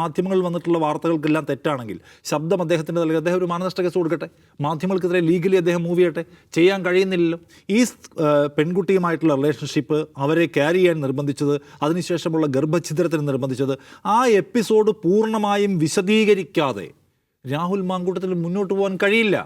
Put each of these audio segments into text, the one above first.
മാധ്യമങ്ങളിൽ വന്നിട്ടുള്ള വാർത്തകൾക്കെല്ലാം തെറ്റാണെങ്കിൽ ശബ്ദം അദ്ദേഹത്തിന്റെ നൽകി അദ്ദേഹം ഒരു മാനനഷ്ട കേസ് കൊടുക്കട്ടെ? മാധ്യമങ്ങൾക്കെതിരെ ലീഗലി അദ്ദേഹം മൂവ് ചെയ്യട്ടെ? ചെയ്യാൻ കഴിയുന്നില്ലല്ലോ. ഈ പെൺകുട്ടിയുമായിട്ടുള്ള റിലേഷൻഷിപ്പ് അവരെ ക്യാരി ചെയ്യാൻ നിർബന്ധിച്ചത് അതിനുശേഷമുള്ള ഗർഭഛിദ്രത്തിന് നിർബന്ധിച്ചത് ആ എപ്പിസോഡ് പൂർണമായും വിശദീകരിക്കാതെ രാഹുൽ മാങ്കൂട്ടത്തിൽ മുന്നോട്ട് പോകാൻ കഴിയില്ല.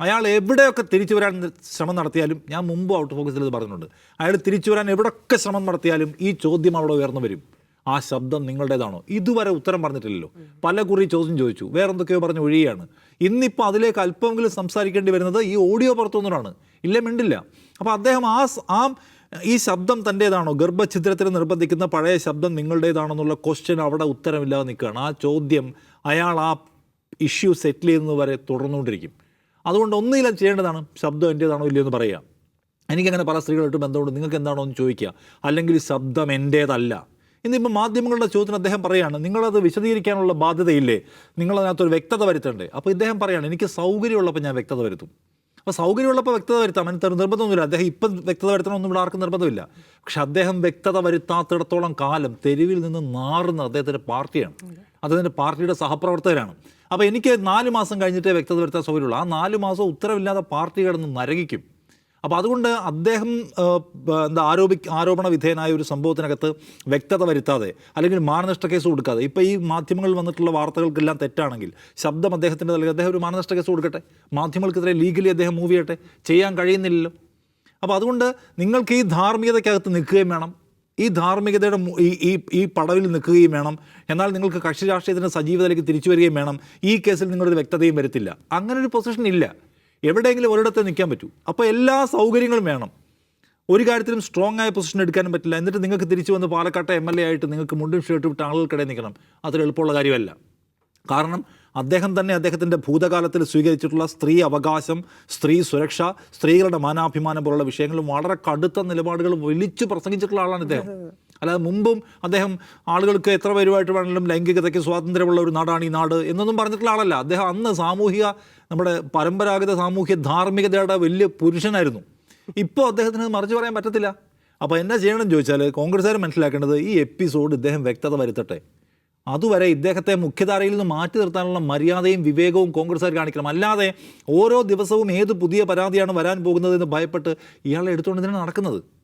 അയാൾ എവിടെയൊക്കെ തിരിച്ചു വരാൻ ശ്രമം നടത്തിയാലും ഞാൻ മുമ്പ് ഔട്ട് ഫോക്കസിൽ ഇത് പറഞ്ഞിട്ടുണ്ട്. അയാൾ തിരിച്ചു വരാൻ എവിടെയൊക്കെ ശ്രമം നടത്തിയാലും ഈ ചോദ്യം അവിടെ ഉയർന്നു വരും. ആ ശബ്ദം നിങ്ങളുടേതാണോ? ഇതുവരെ ഉത്തരം പറഞ്ഞിട്ടില്ലല്ലോ. പല കുറി ചോദ്യം ചോദിച്ചു. വേറെ എന്തൊക്കെയോ പറഞ്ഞ് ഒഴിയാണ് ഇന്നിപ്പോൾ അതിലേക്ക് അല്പമെങ്കിലും സംസാരിക്കേണ്ടി വരുന്നത് ഈ ഓഡിയോ പുറത്തുനിന്നാണ് ഇല്ല മിണ്ടില്ല. അപ്പോൾ അദ്ദേഹം ആ ആ ഈ ശബ്ദം തന്റേതാണോ ഗർഭഛിദ്രത്തിന് നിർബന്ധിക്കുന്ന പഴയ ശബ്ദം നിങ്ങളുടേതാണോ എന്നുള്ള ക്വസ്റ്റ്യൻ അവിടെ ഉത്തരമില്ലാതെ നിൽക്കുകയാണ്. ആ ചോദ്യം അയാൾ ആ ഇഷ്യൂ സെറ്റിൽ ചെയ്യുന്നത് വരെ തുടർന്നുകൊണ്ടിരിക്കും. അതുകൊണ്ട് ഒന്നിലും ചെയ്യേണ്ടതാണ് ശബ്ദം എന്റേതാണോ ഇല്ലയെന്ന് പറയുക. എനിക്കങ്ങനെ പല സ്ത്രീകളായിട്ട് ബന്ധമുണ്ട്. നിങ്ങൾക്ക് എന്താണോ എന്ന് ചോദിക്കുക. അല്ലെങ്കിൽ ശബ്ദം എന്റേതല്ല ഇന്നിപ്പോൾ മാധ്യമങ്ങളുടെ ചോദ്യത്തിന് അദ്ദേഹം പറയുകയാണ് നിങ്ങളത് വിശദീകരിക്കാനുള്ള ബാധ്യതയില്ലേ? നിങ്ങളതിനകത്തൊരു വ്യക്തത വരുത്തണ്ടേ? അപ്പോൾ ഇദ്ദേഹം പറയുകയാണ് എനിക്ക് സൗകര്യമുള്ളപ്പോൾ ഞാൻ വ്യക്തത വരുത്തും. അപ്പോൾ സൗകര്യമുള്ളപ്പോൾ വ്യക്തത വരുത്താം. അതിന് നിർബന്ധമൊന്നുമില്ല. അദ്ദേഹം ഇപ്പം വ്യക്തത വരുത്തണമെന്നും ഇവിടെ ആർക്കും നിർബന്ധമില്ല. പക്ഷെ അദ്ദേഹം വ്യക്തത വരുത്താത്തിടത്തോളം കാലം തെരുവിൽ നിന്ന് നാറുന്ന അദ്ദേഹത്തിന്റെ പാർട്ടിയാണ്. അദ്ദേഹത്തിന്റെ പാർട്ടിയുടെ സഹപ്രവർത്തകരാണ്. അപ്പോൾ എനിക്ക് നാല് മാസം കഴിഞ്ഞിട്ടേ വ്യക്തത വരുത്താൻ സൗകര്യമുള്ളൂ. ആ നാല് മാസം ഉത്തരവില്ലാതെ പാർട്ടി കിടന്ന് നരകിക്കും. അപ്പോൾ അതുകൊണ്ട് അദ്ദേഹം എന്താ ആരോപി ആരോപണ വിധേയനായ ഒരു സംഭവത്തിനകത്ത് വ്യക്തത വരുത്താതെ അല്ലെങ്കിൽ മാനനഷ്ട കേസ് കൊടുക്കാതെ. ഇപ്പോൾ ഈ മാധ്യമങ്ങളിൽ വന്നിട്ടുള്ള വാർത്തകൾക്കെല്ലാം തെറ്റാണെങ്കിൽ ശബ്ദം അദ്ദേഹത്തിന്റെ നൽകി അദ്ദേഹം ഒരു മാനനഷ്ട കേസ് കൊടുക്കട്ടെ. മാധ്യമങ്ങൾക്കെതിരെ ലീഗലി അദ്ദേഹം മൂവ് ചെയ്യട്ടെ. ചെയ്യാൻ കഴിയുന്നില്ലല്ലോ. അപ്പോൾ അതുകൊണ്ട് നിങ്ങൾക്ക് ഈ ധാർമ്മികതയ്ക്കകത്ത് നിൽക്കുകയും വേണം. ഈ ധാർമ്മികതയുടെ ഈ ഈ പടവിൽ നിൽക്കുകയും വേണം. എന്നാൽ നിങ്ങൾക്ക് കക്ഷി രാഷ്ട്രീയത്തിന്റെ സജീവതയിലേക്ക് തിരിച്ചു വരികയും വേണം. ഈ കേസിൽ നിങ്ങളൊരു വ്യക്തതയും വരുത്തില്ല. അങ്ങനൊരു പൊസിഷൻ ഇല്ല. എവിടെയെങ്കിലും ഒരിടത്ത് നിൽക്കാൻ പറ്റൂ. അപ്പോൾ എല്ലാ സൗകര്യങ്ങളും വേണം. ഒരു കാര്യത്തിലും സ്ട്രോങ് ആയ പൊസിഷൻ എടുക്കാനും പറ്റില്ല. എന്നിട്ട് നിങ്ങൾക്ക് തിരിച്ചു വന്ന് പാലക്കാട്ടെ എം എൽ എ ആയിട്ട് നിങ്ങൾക്ക് മുണ്ടും ഷർട്ട് വിട്ട് ആളുകൾക്കിടയിൽ നിൽക്കണം. അത്ര എളുപ്പമുള്ള കാര്യമല്ല. കാരണം അദ്ദേഹം തന്നെ അദ്ദേഹത്തിന്റെ ഭൂതകാലത്തിൽ സ്വീകരിച്ചിട്ടുള്ള സ്ത്രീ അവകാശം സ്ത്രീ സുരക്ഷ സ്ത്രീകളുടെ മാനാഭിമാനം പോലുള്ള വിഷയങ്ങളിൽ വളരെ കടുത്ത നിലപാടുകൾ വലിച്ചു പ്രസംഗിച്ചിട്ടുള്ള ആളാണ് ഇദ്ദേഹം. അല്ലാതെ മുമ്പും അദ്ദേഹം ആളുകൾക്ക് എത്ര പേരുമായിട്ട് വേണമെങ്കിലും ലൈംഗികതയ്ക്ക് സ്വാതന്ത്ര്യമുള്ള ഒരു നാടാണ് ഈ നാട് എന്നൊന്നും പറഞ്ഞിട്ടുള്ള ആളല്ല. അദ്ദേഹം അന്ന് സാമൂഹിക നമ്മുടെ പരമ്പരാഗത സാമൂഹ്യ ധാർമ്മികതയുടെ വലിയ പുരുഷനായിരുന്നു. ഇപ്പോൾ അദ്ദേഹത്തിന് മറിച്ച് പറയാൻ പറ്റത്തില്ല. അപ്പോൾ എന്നാ ചെയ്യണമെന്ന് ചോദിച്ചാൽ കോൺഗ്രസ്സുകാർ മനസ്സിലാക്കേണ്ടത് ഈ എപ്പിസോഡ് ഇദ്ദേഹം വ്യക്തത വരുത്തട്ടെ. അതുവരെ ഇദ്ദേഹത്തെ മുഖ്യധാരയിൽ നിന്ന് മാറ്റി നിർത്താനുള്ള മര്യാദയും വിവേകവും കോൺഗ്രസ്സുകാർ കാണിക്കണം. അല്ലാതെ ഓരോ ദിവസവും ഏത് പുതിയ പരാതിയാണ് വരാൻ പോകുന്നത് എന്ന് ഭയപ്പെട്ട് ഇയാളെ എടുത്തുകൊണ്ട് തന്നെ നടക്കുന്നത്.